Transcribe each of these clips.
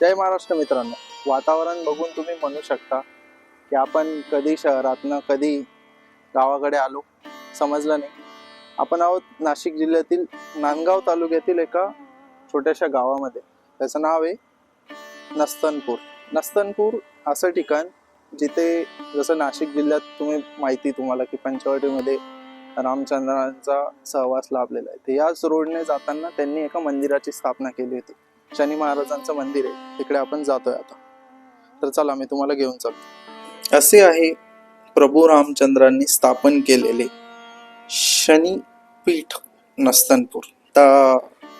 जय महाराष्ट्र मित्रांनो. वातावरण बघून तुम्ही म्हणू शकता की आपण कधी शहरातनं कधी गावाकडे आलो समजलं नाही. आपण आहोत नाशिक जिल्ह्यातील नांदगाव तालुक्यातील एका छोट्याशा गावामध्ये. त्याचं नाव आहे नस्तनपूर. नस्तनपूर असं ठिकाण जिथे जसं नाशिक जिल्ह्यात तुम्ही माहिती तुम्हाला की पंचवटीमध्ये रामचंद्रांचा सहवास लाभलेला आहे. तर याच रोडने जाताना त्यांनी एका मंदिराची स्थापना केली होती. शनी महाराजांचं मंदिर आहे. तिकडे आपण जातोय आता. तर चला मी तुम्हाला घेऊन चालतो. असे आहे प्रभू रामचंद्रांनी स्थापन केलेले शनी पीठ नस्तनपूर. आता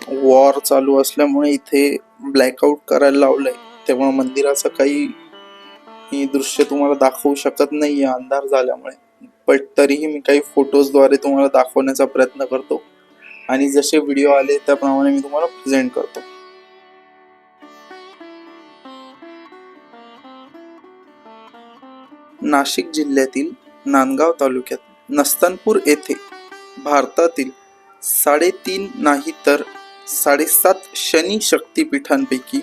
वॉर चालू असल्यामुळे इथे ब्लॅकआउट करायला लावलंय. तेव्हा मंदिराचं काही मी दृश्य तुम्हाला दाखवू शकत नाहीये अंधार झाल्यामुळे. पण तरीही मी काही फोटोजद्वारे तुम्हाला दाखवण्याचा प्रयत्न करतो. आणि जसे व्हिडिओ आले त्याप्रमाणे मी तुम्हाला प्रेझेंट करतो. नाशिक जिल्ह्यातील नांदगाव तालुक्यात नस्तनपूर येथे भारतातील साडेतीन नाही तर साडेसात शनी शक्तिपीठांपैकी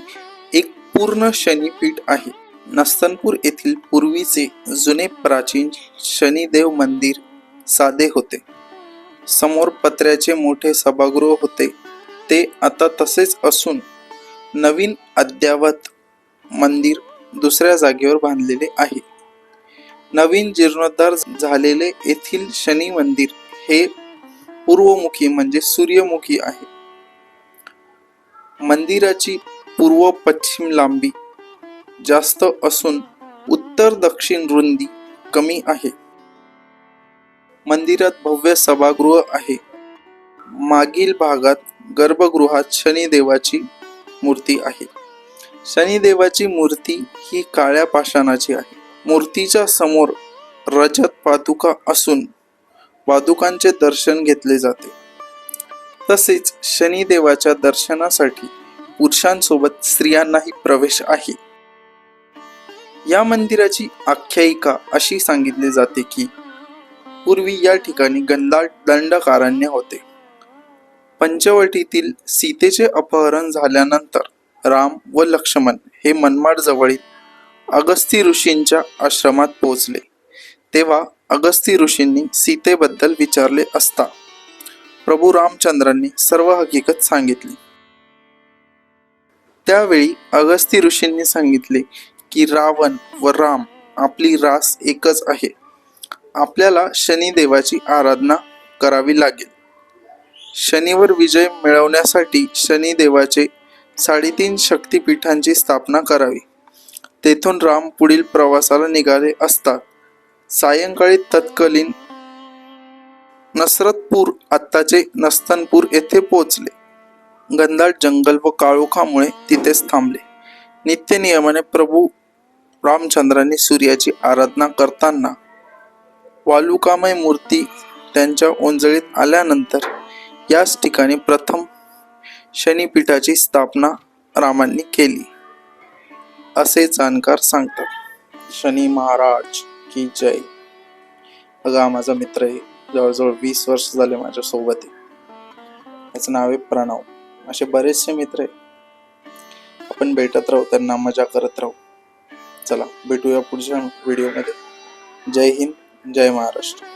एक पूर्ण शनीपीठ आहे. नस्तनपूर येथील पूर्वीचे जुने प्राचीन शनिदेव मंदिर साधे होते. समोर पत्र्याचे मोठे सभागृह होते. ते आता तसेच असून नवीन अद्यावत मंदिर दुसऱ्या जागेवर बांधलेले आहे. नवीन जीर्णोद्धार झालेले येथील शनी मंदिर हे पूर्वमुखी म्हणजे सूर्यमुखी आहे. मंदिराची पूर्व पश्चिम लांबी जास्त असून उत्तर दक्षिण रुंदी कमी आहे. मंदिरात भव्य सभागृह आहे. मागील भागात गर्भगृहात शनिदेवाची मूर्ती आहे. शनिदेवाची मूर्ती ही काळ्या पाषाणाची आहे. मूर्तीच्या समोर रजत पादुका असून पादुकांचे दर्शन घेतले जाते. तसेच शनिदेवाच्या दर्शनासाठी पुरुषांसोबत स्त्रियांनाही प्रवेश आहे. या मंदिराची आख्यायिका अशी सांगितली जाते की पूर्वी या ठिकाणी गंधाळ दंडकारण्य होते. पंचवटीतील सीतेचे अपहरण झाल्यानंतर राम व लक्ष्मण हे मनमाड जवळील अगस्ती ऋषींच्या आश्रमात पोहोचले. तेव्हा अगस्ती ऋषींनी सीतेबद्दल विचारले असता प्रभू रामचंद्रांनी सर्व हकीकत सांगितली. त्यावेळी अगस्ती ऋषींनी सांगितले की रावण व राम आपली रास एकच आहे. आपल्याला शनिदेवाची आराधना करावी लागेल. शनिवर विजय मिळवण्यासाठी शनिदेवाचे साडेतीन शक्तिपीठांची स्थापना करावी. तेथून राम पुढील प्रवासाला निघाले असता सायंकाळी तत्कालीन नसरतपूर आत्ताचे नस्तनपूर येथे पोहोचले. गंधाट जंगल व काळोखामुळे तिथेच थांबले. नित्य नियमाने प्रभू रामचंद्रांनी सूर्याची आराधना करताना वालुकामय मूर्ती त्यांच्या ओंजळीत आल्यानंतर याच ठिकाणी प्रथम शनिपीठाची स्थापना रामांनी केली. असे जाणकार सांगतात शनी महाराज की जय. बघा माझा मित्र आहे जवळजवळ वीस वर्ष झाले माझ्या सोबत आहे नाव आहे प्रणव. असे बरेचसे मित्र आहे. आपण भेटत राहू त्यांना मजा करत राहू. चला भेटूया पुढच्या व्हिडिओमध्ये. जय हिंद जय महाराष्ट्र.